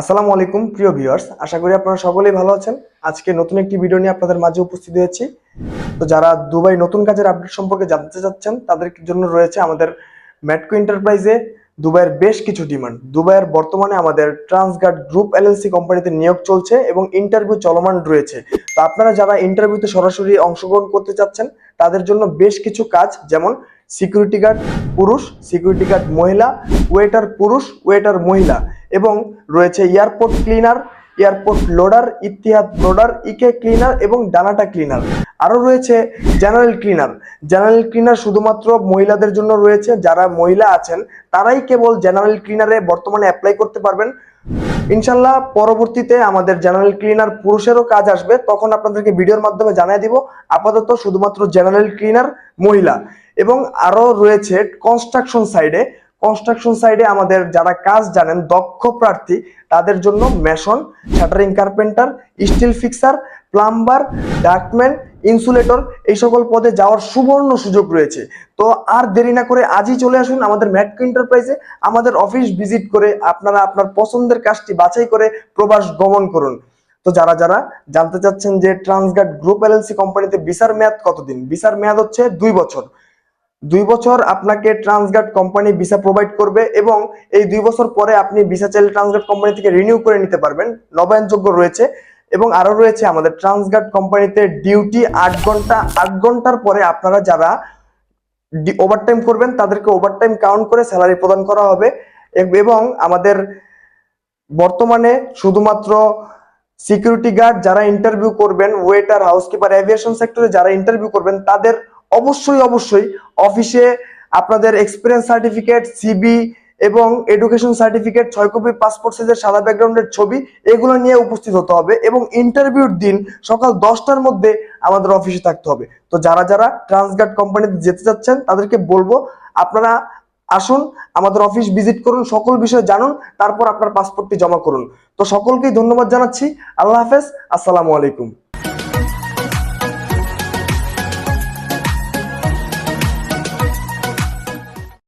আসসালামু আলাইকুম, প্রিয় ভিউয়ার্স। আশা করি আপনারা সকলেই ভালো আছেন। আজকে নতুন একটি ভিডিও নিয়ে আপনাদের মাঝে উপস্থিত হয়েছি। তো যারা দুবাই নতুন কাজের আপডেট সম্পর্কে জানতে চাচ্ছেন, তাদের জন্য রয়েছে আমাদের ম্যাটকো এন্টারপ্রাইজে দুবাইয়ের বেশ কিছু ডিমান্ড। দুবাইয়ের বর্তমানে আমাদের ট্রান্সগার্ড গ্রুপ এলএলসি কোম্পানিতে নিয়োগ চলছে এবং ইন্টারভিউ চলমান রয়েছে। তো আপনারা যারা ইন্টারভিউতে সরাসরি অংশগ্রহণ করতে চাচ্ছেন, তাদের জন্য বেশ কিছু কাজ, যেমন সিকিউরিটি গার্ড পুরুষ সিকিউরিটি গার্ড মহিলা ওয়েটার পুরুষ ওয়েটার মহিলা। এবং রয়েছে airport cleaner, airport loader, Etihad loader, EK cleaner এবং ডানাটা ক্লিনার। আরও রয়েছে জেনারেল ক্লিনার। জেনারেল ক্লিনার শুধুমাত্র মহিলাদের জন্য রয়েছে, যারা মহিলা আছেন, তারাই কেবল জেনারেল ক্লিনারে বর্তমানে অ্যাপ্লাই করতে পারবেন। ইনশাল্লাহ পরবর্তীতে আমাদের জেনারেল ক্লিনার পুরুষেরও কাজ আসবে, তখন আপনাদেরকে ভিডিওর মাধ্যমে জানিয়ে দিব, আপাতত শুধুমাত্র জেনারেল ক্লিনার মহিলা। এবং আরও রয়েছে কনস্ট্রাকশন সাইডে কনস্ট্রাকশন সাইডে আমাদের যারা কাজ জানেন, দক্ষ প্রার্থী, তাদের জন্য mason shuttering carpenter steel fixer plumber ductman insulator এই সকল পদে যাওয়ার সুবর্ণ সুযোগ রয়েছে। তো আর দেরি না করে আজই চলে আসুন আমাদের ম্যাটকো এন্টারপ্রাইজে আমাদের অফিস ভিজিট করে আপনারা আপনার পছন্দের কাজটি বাছাই করে প্রবাস গমন করুন। তো যারা যারা জানতে চাচ্ছেন যে ট্রান্সগার্ড গ্রুপ এলএলসি কোম্পানিতে ভিসার মেয়াদ কতদিন? ভিসার মেয়াদ হচ্ছে দুই বছর। দুই বছর আপনাকে ট্রান্সগার্ড কোম্পানি ভিসা প্রোভাইড করবে এবং এই দুই বছর পরে আপনি ভিসা চাইলে ট্রান্সগার্ড কোম্পানি থেকে রিনিউ করে নিতে পারবেন। নবায়নযোগ্য রয়েছে এবং আরও রয়েছে আমাদের ট্রান্সগার্ড কোম্পানিতে ডিউটি আট ঘণ্টা, আট ঘণ্টার পরে আপনারা যারা ওভারটাইম করবেন, তাদেরকে ওভারটাইম কাউন্ট করে স্যালারি প্রদান করা হবে। এবং আমাদের বর্তমানে শুধুমাত্র সিকিউরিটি গার্ড যারা ইন্টারভিউ করবেন ওয়েটার হাউসকিপার এভিয়েশন সেক্টরে যারা ইন্টারভিউ করবেন, তাদের অবশ্যই অবশ্যই অফিসে আপনাদের এক্সপিরিয়েন্স সার্টিফিকেট সিবি এবং এডুকেশন সার্টিফিকেট ছয় কপি পাসপোর্ট সাইজের সাদা ব্যাকগ্রাউন্ডের ছবি, এগুলো নিয়ে উপস্থিত হতে হবে এবং ইন্টারভিউর দিন সকাল দশটার মধ্যে আমাদের অফিসে থাকতে হবে। তো যারা যারা ট্রান্সগার্ড কোম্পানিতে যেতে চাচ্ছেন, তাদেরকে বলব আপনারা আসুন, আমাদের অফিস ভিজিট করুন, সকল বিষয়ে জানুন, তারপর আপনার পাসপোর্টটি জমা করুন। তো সকলকেই ধন্যবাদ জানাচ্ছি। আল্লাহ হাফেজ। আসসালামু আলাইকুম।